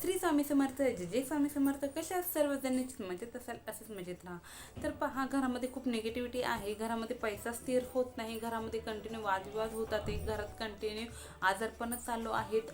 श्री स्वामी समर्थ जे जे स्वामी समर्थ कशा आहात सर्वजण म्हणजे मजेत असाल असंच मजेत म्हणजे राहा तर पहा घरामध्ये खूप निगेटिव्हिटी आहे. घरामध्ये पैसा स्थिर होत नाही. घरामध्ये कंटिन्यू वादविवाद होतात. घरात कंटिन्यू आजारपणच चालू आहेत.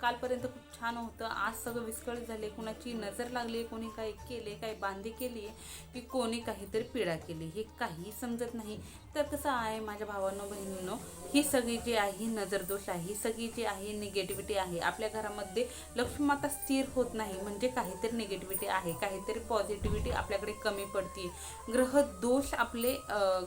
कालपर्यंत खूप छान होतं. आज सगळं विस्कळीत झाले कुणाची नजर लागली कोणी काही केले काही बांधी केली की कोणी काहीतरी पीडा केली हे काही समजत नाही. तर कसं आहे माझ्या भावांनो बहिणींनो ही सगळी जी आहे ही नजरदोष आहे ही सगळी जी आहे निगेटिव्हिटी आहे आपल्या घरामध्ये लक्ष्मीमाता स्थिर होत नाही म्हणजे काहीतरी निगेटिव्हिटी आहे काहीतरी पॉझिटिव्हिटी आपल्याकडे कमी पडते ग्रह दोष आपले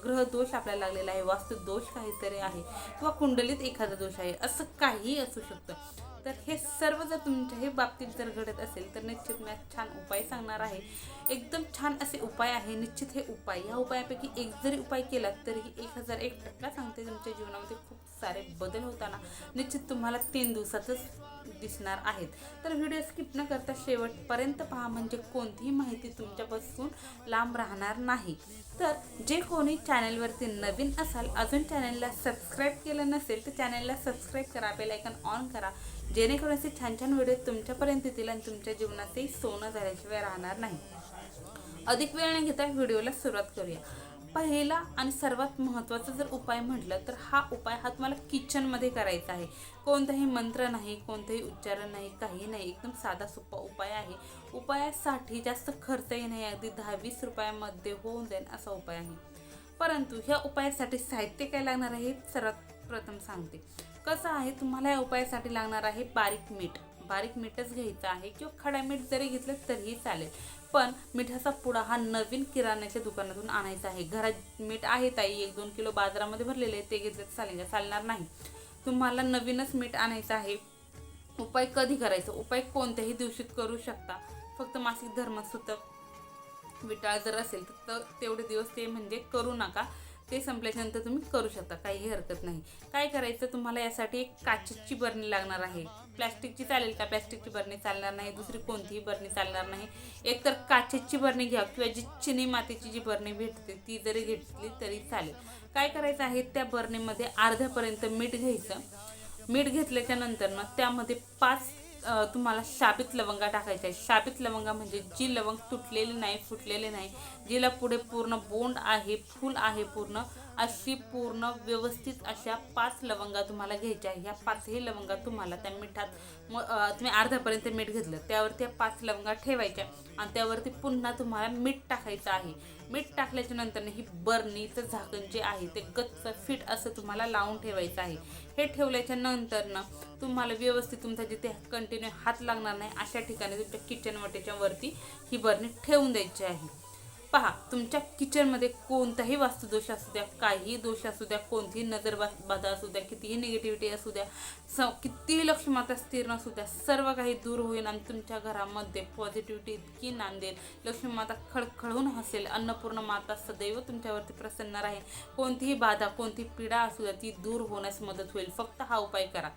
ग्रहदोष आपल्याला लागलेला आहे वास्तुदोष काहीतरी आहे किंवा कुंडलीत एखादा दोष आहे असं काहीही असू शकतं. तर हे सर्व जर तुमच्याही बाबतीत जर घडत असेल तर निश्चित मी छान उपाय सांगणार आहे. एकदम छान असे उपाय आहे निश्चित हे उपाय. ह्या उपायापैकी एक जरी उपाय केला तरीही एक हजार एक टक्का सांगते तुमच्या जीवनामध्ये खूप सारे बदल होताना. निश्चित तुम्हाला तीन दिवसातच दिसणार आहेत. तर व्हिडिओ स्किप न करता शेवटपर्यंत पहा म्हणजे कोणतीही माहिती तुमच्यापासून लांब राहणार नाही. तर जे कोणी चॅनलवरती नवीन असाल अजून चॅनलला सबस्क्राईब केलं नसेल तर चॅनलला सबस्क्राईब करा बेल आयकन ऑन करा. जेणेकरून असे छान छान व्हिडिओ तुमच्यापर्यंत येतील आणि तुमच्या जीवनातही सोनं झाल्याशिवाय राहणार नाही. अधिक वेळ न घेता व्हिडिओला सुरुवात करूया. पहिला आणि सर्वात महत्त्वाचा जर उपाय म्हटलं तर हा उपाय हा तुम्हाला किचनमध्ये करायचा आहे. कोणताही मंत्र नाही कोणतंही उच्चारण नाही काही नाही. एकदम साधा सोपा उपाय आहे. उपायासाठी जास्त खर्चही नाही अगदी दहा वीस रुपयामध्ये होऊन जाईल असा उपाय आहे. परंतु ह्या उपायासाठी साहित्य काय लागणार आहे? हे सर्वात प्रथम सांगते. कसं आहे तुम्हाला या उपायासाठी लागणार आहे बारीक मीठ. बारीक मीठच घ्यायचं आहे किंवा खडा मीठ जरी घेतलं तरीही चालेल. पण मिठाचा पुडा हा नवीन किराण्याच्या दुकानातून आणायचा आहे. घरात मीठ आहे ताई एक दोन किलो बाजारामध्ये भरलेले आहे ते घेतलं तर चालेल चालणार नाही. तुम्हाला नवीनच मीठ आणायचं आहे. उपाय कधी करायचा? उपाय कोणत्याही दिवशीत करू शकता. फक्त मासिक धर्मसूतक विटाळ जर असेल तर तेवढे दिवस ते म्हणजे करू नका. ते संपल्याच्यानंतर तुम्ही करू शकता काहीही हरकत नाही. काय करायचं तुम्हाला यासाठी एक काचेची बरणी लागणार आहे. प्लॅस्टिकची चालेल का? प्लॅस्टिकची बरणी चालणार नाही दुसरी कोणतीही बरणी चालणार नाही. एकतर काचेची बरणी घ्या किंवा जी चिनी मातीची जी बरणी भेटते ती जरी घेतली तरी चालेल. काय करायचं आहे त्या बरणीमध्ये अर्ध्यापर्यंत मीठ घ्यायचं. मीठ घेतल्याच्या नंतर ना त्यामध्ये पाच तुम्हाला शापित लवंगा टाकायच्या आहेत शापित लवंगा म्हणजे जी लवंग तुटलेली नाही फुटलेली नाही जिला पुढे पूर्ण बोंड आहे फूल आहे पूर्ण अशी पूर्ण व्यवस्थित अशा पाच लवंगा तुम्हाला घ्यायच्या आहे. ह्या पाचही लवंगा तुम्हाला त्या मिठात म तुम्ही अर्ध्यापर्यंत मीठ घेतलं त्यावर त्या पाच लवंगा ठेवायच्या आणि त्यावरती पुन्हा तुम्हाला मीठ टाकायचं आहे. मीठ टाकल्याच्या नंतर ही बरणीचं झाकण जे आहे ते गच्च फिट असं तुम्हाला लावून ठेवायचं आहे. हे ठेवल्याच्या नंतर ना तुम्हाला व्यवस्थित तुमचा जिथे कंटिन्यू हात लागणार नाही अशा ठिकाणी तुमच्या किचन वाटेच्या वरती ही बरणी ठेवून द्यायची आहे. पहा तुमच्या किचनमध्ये कोणताही वास्तुदोष असू द्या काहीही दोष असू द्या कोणतीही नजर बाधा असू द्या कितीही निगेटिव्हिटी असू द्या स कितीही लक्ष्मीमाता स्थिर नसू द्या सर्व काही दूर होईल आणि तुमच्या घरामध्ये पॉझिटिव्हिटी इतकी नांदेल. लक्ष्मीमाता खळखळून हसेल. अन्नपूर्ण माता सदैव तुमच्यावरती प्रसन्न राहील. कोणतीही बाधा कोणती पीडा असू द्या ती दूर होण्यास मदत होईल. फक्त हा उपाय करा.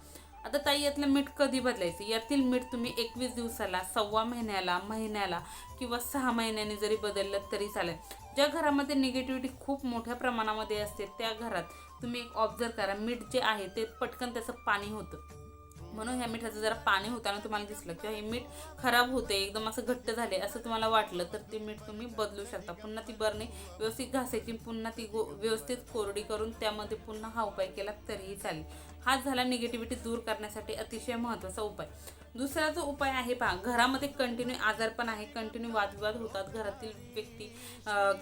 आता ताई यातलं मीठ कधी बदलायचं? यातील मीठ तुम्ही एकवीस दिवसाला सव्वा महिन्याला महिन्याला किंवा सहा महिन्याने जरी बदललं तरी चालेल. ज्या घरामध्ये निगेटिव्हिटी खूप मोठ्या प्रमाणामध्ये असते त्या घरात तुम्ही एक ऑब्झर्व करा. मीठ जे आहे ते पटकन त्याचं पाणी होतं. म्हणून ह्या मिठाचं जरा पाणी होताना तुम्हाला दिसलं किंवा हे मीठ खराब होते एकदम असं घट्ट झाले असं तुम्हाला वाटलं तर ते मीठ तुम्ही बदलू शकता. पुन्हा ती बरणी व्यवस्थित घासायची पुन्हा ती गो व्यवस्थित कोरडी करून त्यामध्ये पुन्हा हा उपाय केला तरीही चालेल. हा झाला निगेटिव्हिटी दूर करण्यासाठी अतिशय महत्त्वाचा उपाय. दुसरा जो उपाय आहे पहा घरामध्ये कंटिन्यू आजारपण आहे कंटिन्यू वादविवाद होतात. घरातील व्यक्ती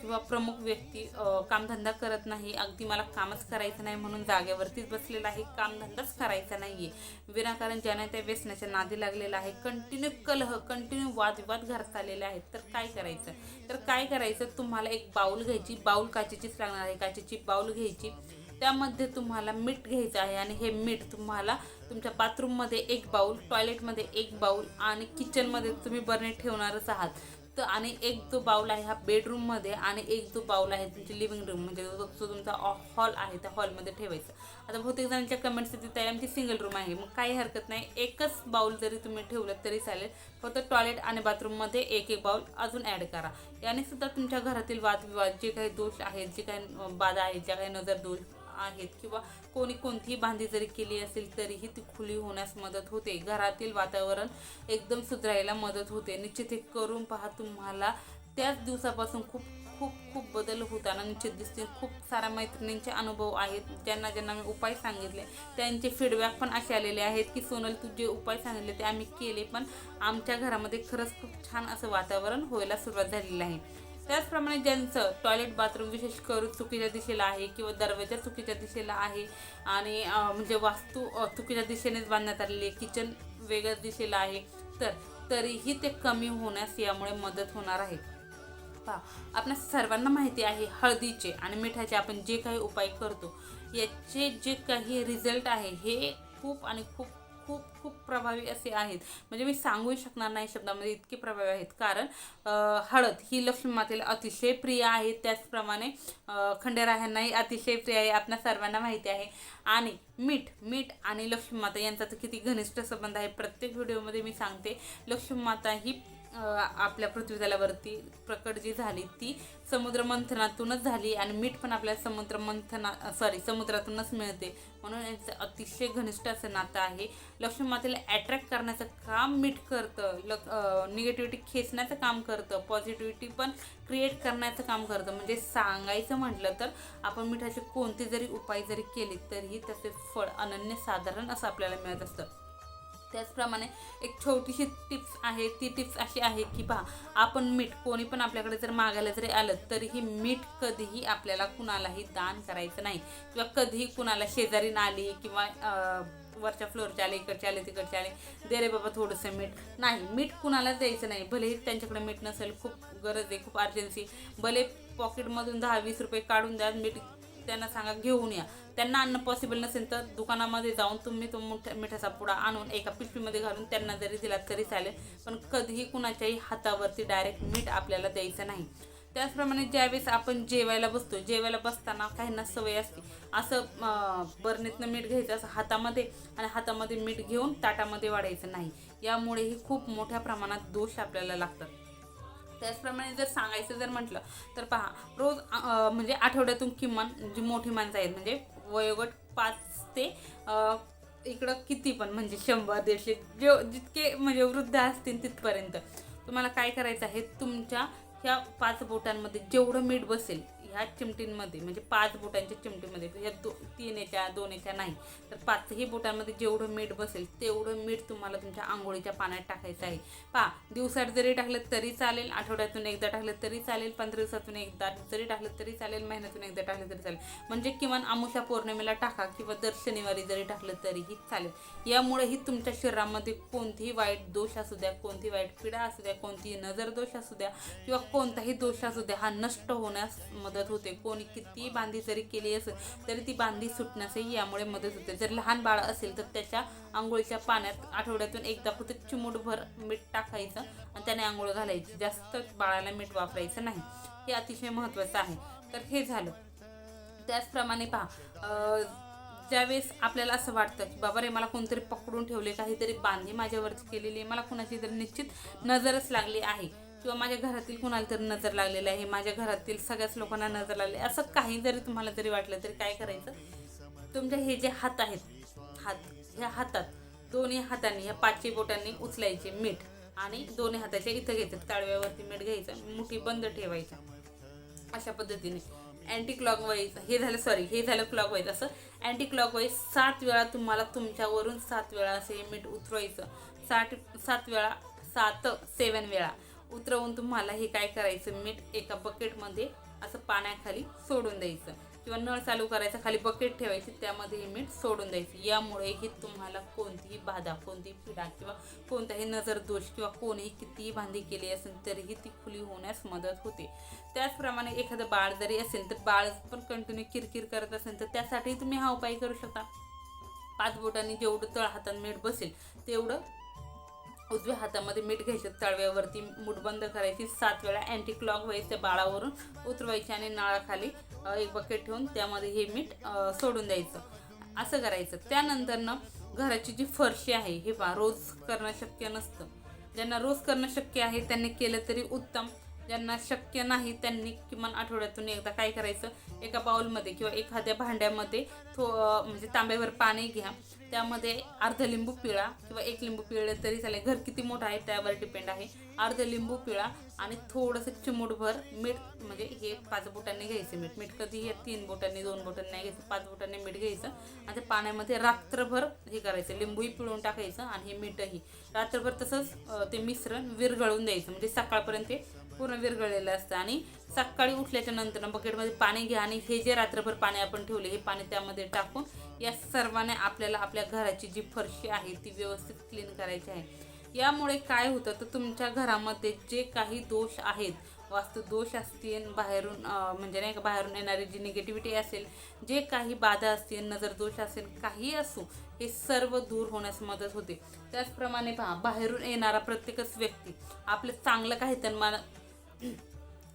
किंवा प्रमुख व्यक्ती कामधंदा करत नाही. अगदी मला कामच करायचं नाही म्हणून जागेवरतीच बसलेला आहे. कामधंदाच करायचा नाही आहे विनाकारण ज्याने त्या व्यसनाच्या नादी लागलेला आहे कंटिन्यू कलह कंटिन्यू वादविवाद घरात आलेले आहेत. तर काय करायचं? तर काय करायचं? तुम्हाला एक बाऊल घ्यायची. बाऊल काचेचीच लागणार आहे. काचेची बाऊल घ्यायची. त्यामध्ये तुम्हाला मीठ घ्यायचं आहे आणि हे मीठ तुम्हाला तुमच्या बाथरूममध्ये एक बाऊल टॉयलेटमध्ये एक बाऊल आणि किचनमध्ये तुम्ही बरणे ठेवणारच आहात. तर आणि एक जो बाऊल आहे हा बेडरूममध्ये आणि एक जो बाऊल आहे तुमची लिव्हिंग रूम म्हणजे जो जो तुमचा हॉल आहे त्या हॉलमध्ये ठेवायचा. आता बहुतेक जणांच्या कमेंट्स तिथे त्या आमची सिंगल रूम आहे. मग काही हरकत नाही. एकच बाऊल जरी तुम्ही ठेवलं तरी चालेल. फक्त टॉयलेट आणि बाथरूममध्ये एक एक बाऊल अजून ॲड करा. याने सुद्धा तुमच्या घरातील वादविवाद जे काही दोष आहेत जे काही बाधा आहेत ज्या काही नजर दोष आहेत किंवा कोणी कोणतीही बांधी जरी केली असेल तरीही ती खुली होण्यास मदत होते. घरातील वातावरण एकदम सुधारायला मदत होते. निश्चित हे करून पहा तुम्हाला त्याच दिवसापासून खूप खूप खूप बदल होताना निश्चित दिसतील. खूप साऱ्या मैत्रिणींचे अनुभव आहेत. ज्यांना ज्यांना मी उपाय सांगितले त्यांचे फीडबॅक पण असे आलेले आहेत की सोनल तू जे उपाय सांगितले ते आम्ही केले पण आमच्या घरामध्ये खरंच खूप छान असं वातावरण व्हायला सुरुवात झालेली आहे. त्याचप्रमाणे ज्यांचं टॉयलेट बाथरूम विशेष करून चुकीच्या दिशेला आहे किंवा दरवाजा चुकीच्या दिशेला आहे आणि म्हणजे वास्तू चुकीच्या दिशेनेच बांधण्यात आलेली आहे. किचन वेगळ्या दिशेला आहे. तर तरीही ते कमी होण्यास यामुळे मदत होणार आहे. पहा आपल्या सर्वांना माहिती आहे हळदीचे आणि मिठाचे आपण जे काही उपाय करतो याचे जे काही रिझल्ट आहे हे खूप आणि खूप खूप खूप प्रभावी असे आहेत. म्हणजे मी सांगू शकणार नाही शब्दामध्ये इतके प्रभावी आहेत. कारण हळद ही लक्ष्मी मातेला अतिशय प्रिय आहे. त्याचप्रमाणे खंडेराह्यांनाही खंडेरायांनाही अतिशय प्रिय आहे. आपल्या सर्वांना माहिती आहे. आणि मीठ मीठ आणि लक्ष्मी माता यांचा तर किती घनिष्ठ संबंध आहे. प्रत्येक व्हिडिओमध्ये मी सांगते. लक्ष्मी माता ही आपल्या पृथ्वीतलावरती प्रकट जी झाली ती समुद्र मंथनातूनच झाली आणि मीठ पण आपल्या समुद्र मंथना सॉरी समुद्रातूनच मिळते. म्हणून यांचं अतिशय घनिष्ठ असं नातं आहे. लक्ष्मी मातेला अट्रॅक्ट करण्याचं काम मीठ करतं. लक निगेटिव्हिटी खेचण्याचं काम करतं. पॉझिटिव्हिटी पण क्रिएट करण्याचं काम करतं. म्हणजे सांगायचं म्हटलं तर आपण मिठाचे कोणते जरी उपाय जरी केले तरीही त्याचे फळ अनन्य साधारण असं आपल्याला मिळत असतं. त्याचप्रमाणे एक छोटीशी टिप्स आहे ती टिप्स अशी आहे की पहा आपण मीठ कोणी पण आपल्याकडे जर मागायला जरी आलं तरीही मीठ कधीही आपल्याला कुणालाही दान करायचं नाही. किंवा कधीही कुणाला शेजारी आली किंवा वरच्या फ्लोअरच्या आले इकडचे आले तिकडचे आले दे रे बाबा थोडंसं मीठ. नाही मीठ कुणालाच द्यायचं नाही. भलेही त्यांच्याकडे मीठ नसेल खूप गरज आहे खूप अर्जन्सी भले पॉकेटमधून दहा वीस रुपये काढून द्या मीठ त्यांना सांगा घेऊन या. त्यांना आणणं पॉसिबल नसेल तर दुकानामध्ये जाऊन तुम्ही तो मोठ्या मिठाचा पुडा आणून एका पिशवीमध्ये घालून त्यांना जरी दिलात तरी चालेल. पण कधीही कुणाच्याही हातावरती डायरेक्ट मीठ आपल्याला द्यायचं नाही. त्याचप्रमाणे ज्यावेळेस आपण जेवायला बसतो जेवायला बसताना काहींना सवय असते. असं अं, बरणीतनं मीठ घ्यायचं असं हातामध्ये आणि हातामध्ये मीठ घेऊन ताटामध्ये वाढायचं नाही. यामुळेही खूप मोठ्या प्रमाणात दोष आपल्याला लागतात. त्याचप्रमाणे जर सांगायचं जर म्हटलं तर पहा रोज म्हणजे आठवड्यातून किमान जी मोठी माणसं आहेत म्हणजे वयोगट पाच ते इकडं किती पण म्हणजे शंभर दीडशे जे जितके म्हणजे वृद्ध असतील तिथपर्यंत. तुम्हाला काय करायचं आहे तुमच्या ह्या पाच बोटांमध्ये जेवढं मीठ बसेल ह्या चिमटींमध्ये म्हणजे पाच बोटांच्या चिमटीमध्ये ह्या दो तीन याच्या दोन याच्या नाही तर पाचही बोटांमध्ये जेवढं मीठ बसेल तेवढं मीठ तुम्हाला तुमच्या आंघोळीच्या पाण्यात टाकायचं आहे. पहा दिवसात जरी टाकलं तरी चालेल आठवड्यातून एकदा टाकलं तरी चालेल पंधरा दिवसातून एकदा जरी टाकलं तरी चालेल महिन्यातून एकदा टाकलं तरी चालेल. म्हणजे किमान आमुषा पौर्णिमेला टाका किंवा दर शनिवारी जरी टाकलं तरीही चालेल. यामुळेही तुमच्या शरीरामध्ये कोणतीही वाईट दोष असू द्या कोणती वाईट पीडा असू द्या कोणतीही नजर दोष असू द्या किंवा कोणताही दोष असू द्या हा नष्ट होण्यास मदत होते. कोणी कितीही बांधी जरी केली असेल तरी ती बांधी सुटण्यासही यामुळे मदत होते. जर लहान बाळ असेल तर त्याच्या आंघोळीच्या पाण्यात आठवड्यातून एकदा फक्त चिमूटभर मीठ टाकायचं आणि त्याने आंघोळ घालायची. जास्त बाळाला मीठ वापरायचं नाही. हे अतिशय महत्त्वाचं आहे. तर हे झालं. त्याचप्रमाणे पहा ज्यावेळेस आपल्याला असं वाटतं की बाबा रे मला कोणतरी पकडून ठेवले काहीतरी बांधी माझ्यावरती केलेली आहे मला कुणाची तरी निश्चित नजरच लागली आहे. किंवा माझ्या घरातील कुणाला तरी नजर लागलेली आहे माझ्या घरातील सगळ्याच लोकांना नजर लागली आहे. असं काही जरी तुम्हाला जरी वाटलं तरी काय करायचं? तुमच्या हे जे हात आहेत हात ह्या हातात दोन्ही हातांनी ह्या पाचवी बोटांनी उचलायचे मीठ आणि दोन्ही हाताच्या इथं घ्यायचं ताळव्यावरती मीठ घ्यायचं मुठी बंद ठेवायच्या. अशा पद्धतीने. अँटी क्लॉकवाईज हे झालं सॉरी हे झालं क्लॉकवाईज असं अँटी क्लॉकवाईज सात वेळा तुम्हाला तुमच्यावरून सात वेळा असे हे मीठ उतरवायचं. साठ सात वेळा सात सेवन वेळा. उतरवून तुम्हाला हे काय करायचं? मीठ एका बकेटमध्ये असं पाण्याखाली सोडून द्यायचं. किंवा नळ चालू करायचा खाली बकेट ठेवायची त्यामध्ये हे मीठ सोडून द्यायचं. यामुळे हे तुम्हाला कोणतीही बाधा कोणतीही पिढा किंवा कोणताही नजर दोष किंवा कोणीही कितीही बांधी केली असेल तरीही ती खुली होण्यास मदत होते. त्याचप्रमाणे एखादं बाळ जरी असेल तर बाळ पण कंटिन्यू किरकिर करत असेल तर त्यासाठी तुम्ही हा उपाय करू शकता. पाच बोटांनी जेवढं तळ हातात मीठ बसेल तेवढं उजव्या हातामध्ये मीठ घ्यायचं तळव्यावरती मूठ बंद करायची सात वेळा अँटी क्लॉक वाईज त्या बाळावरून उतरवायची आणि नळाखाली एक बकेट ठेवून त्यामध्ये हे मीठ सोडून द्यायचं. असं करायचं. त्यानंतरनं घराची जी फरशी आहे हे पा रोज करणं शक्य नसतं. ज्यांना रोज करणं शक्य आहे त्यांनी केलं तरी उत्तम. ज्यांना शक्य नाही त्यांनी किमान आठवड्यातून एकदा काय करायचं एका बाउलमध्ये किंवा एखाद्या भांड्यामध्ये थो म्हणजे तांब्यावर पाणी घ्या. त्यामध्ये अर्ध लिंबू पिळा किंवा एक लिंबू पिळलं तरी चालेल. घर किती मोठं आहे त्यावर डिपेंड आहे. अर्ध लिंबू पिळा आणि थोडंसं चिमूटभर मीठ म्हणजे हे पाच बोटांनी घ्यायचं मीठ. मीठ कधी हे तीन बोटांनी दोन बोटांनी नाही घ्यायचं पाच बोटांनी मीठ घ्यायचं आणि ते पाण्यामध्ये रात्रभर हे करायचं. लिंबूही पिळून टाकायचं आणि हे मीठही. रात्रभर तसंच ते मिश्रण विरघळून द्यायचं. म्हणजे सकाळपर्यंत ते पूर्ण विरघळलेलं असतं. आणि सकाळी उठल्याच्या नंतर बकेटमध्ये पाणी घ्या आणि हे जे रात्रभर पाणी आपण ठेवले हे पाणी त्यामध्ये टाकून या सर्वाने आपल्याला आपल्या घराची जी फरशी आहे ती व्यवस्थित क्लीन करायची आहे. यामुळे काय होतं तर तुमच्या घरामध्ये जे काही दोष आहेत वास्तू दोष असतील बाहेरून म्हणजे नाही का बाहेरून येणारी जी निगेटिव्हिटी असेल जे काही बाधा असतील नजर दोष असेल काही असो हे सर्व दूर होण्यास मदत होते. त्याचप्रमाणे पहा बाहेरून येणारा प्रत्येकच व्यक्ती आपलं चांगलं काही तर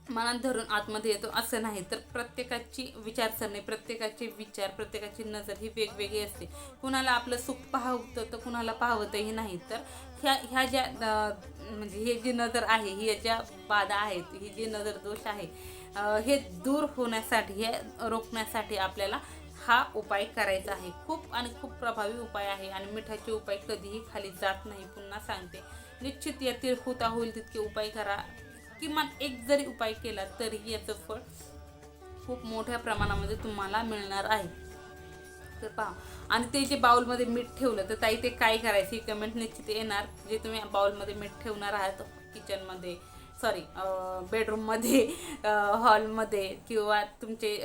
मनात धरून आतमध्ये येतो असं नाही. तर प्रत्येकाची विचारसरणी प्रत्येकाचे विचार प्रत्येकाची नजर ही वेगवेगळी असते. कुणाला आपलं सुख पाहवतं तर कुणाला पाहवतही नाही. तर ह्या ह्या ज्या म्हणजे हे जी नजर आहे ही ज्या बाधा आहेत ही जी नजर दोष आहे हे दूर होण्यासाठी हे रोखण्यासाठी आपल्याला हा उपाय करायचा आहे. खूप आणि खूप प्रभावी उपाय आहे आणि मिठाचे उपाय कधीही खाली जात नाही पुन्हा सांगते. निश्चित या होता होईल तितके उपाय करा. किमान एक जरी उपाय केला तरीही याचं फळ खूप मोठ्या प्रमाणामध्ये तुम्हाला मिळणार आहे. तर पहा आणि ते जे बाउलमध्ये मीठ ठेवलं तर ताई ते काय करायचं ही कमेंट निश्चित येणार. जे तुम्ही बाउलमध्ये मीठ ठेवणार आहात किचनमध्ये सॉरी बेडरूममध्ये हॉलमध्ये किंवा तुमचे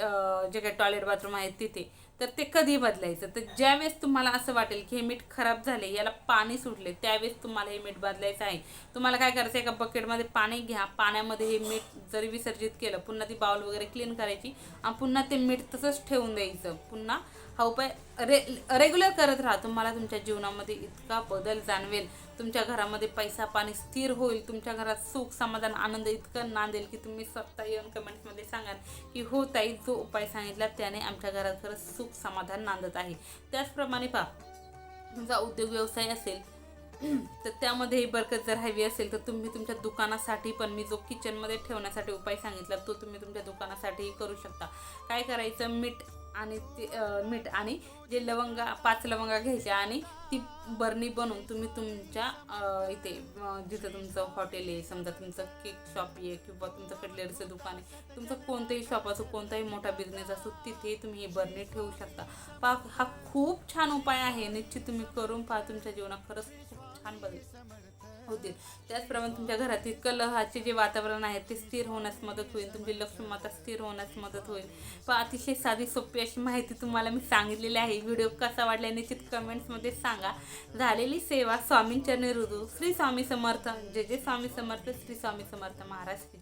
जे काही टॉयलेट बाथरूम आहेत तिथे तर ते कधी बदलायचं? तर ज्यावेळेस तुम्हाला असं वाटेल की हे मीठ खराब झाले याला पाणी सुटले त्यावेळेस तुम्हाला हे मीठ बदलायचं आहे. तुम्हाला काय करायचं एका बकेटमध्ये पाणी घ्या. पाण्यामध्ये हे मीठ जरी विसर्जित केलं पुन्हा ती बाउल वगैरे क्लीन करायची आणि पुन्हा ते मीठ तसंच ठेवून द्यायचं. पुन्हा हा उपाय रे रेग्युलर करत राहा. तुम्हाला तुमच्या जीवनामध्ये इतका बदल जाणवेल. तुमच्या घरामध्ये पैसा पाणी स्थिर होईल तुमच्या घरात सुख समाधान आनंद इतकं नांदेल की तुम्ही स्वतः येऊन कमेंट्समध्ये सांगाल की हो ताई जो उपाय सांगितला त्याने आमच्या घरात खरंच सुख समाधान नांदत आहे. त्याचप्रमाणे पहा तुमचा उद्योग व्यवसाय असेल तर त्यामध्येही बरकत जर हवी असेल तर तुम्ही तुमच्या दुकानासाठी पण मी जो किचनमध्ये ठेवण्यासाठी उपाय सांगितला तो तुम्ही तुमच्या दुकानासाठीही करू शकता. काय करायचं? मीठ आणि ते मीठ आणि जे लवंगा पाच लवंगा घ्यायच्या आणि ती बरणी बनवून तुम्ही तुमच्या इथे जिथं तुमचं हॉटेल आहे समजा तुमचं केक शॉप आहे किंवा तुमचं कटलेरीचं दुकान आहे तुमचं कोणतंही शॉप असो कोणताही मोठा बिझनेस असो तिथे तुम्ही ही बरणी ठेवू शकता. पा हा खूप छान उपाय आहे. निश्चित तुम्ही करून पहा तुमच्या जीवनात खरंच खूप छान बदल. होतील. त्याचप्रमाणे तुमच्या घरातील कलहाचे जे वातावरण आहे ते स्थिर होण्यास मदत होईल. तुमची लक्ष्मी स्थिर होण्यास मदत होईल. पण अतिशय साधी सोपी अशी माहिती तुम्हाला मी सांगितलेली आहे. व्हिडिओ कसा वाटला निश्चित कमेंट्समध्ये सांगा. झालेली सेवा स्वामींच्या निरुदू श्री स्वामी समर्थ. जे जे स्वामी समर्थ. श्री स्वामी समर्थ महाराज की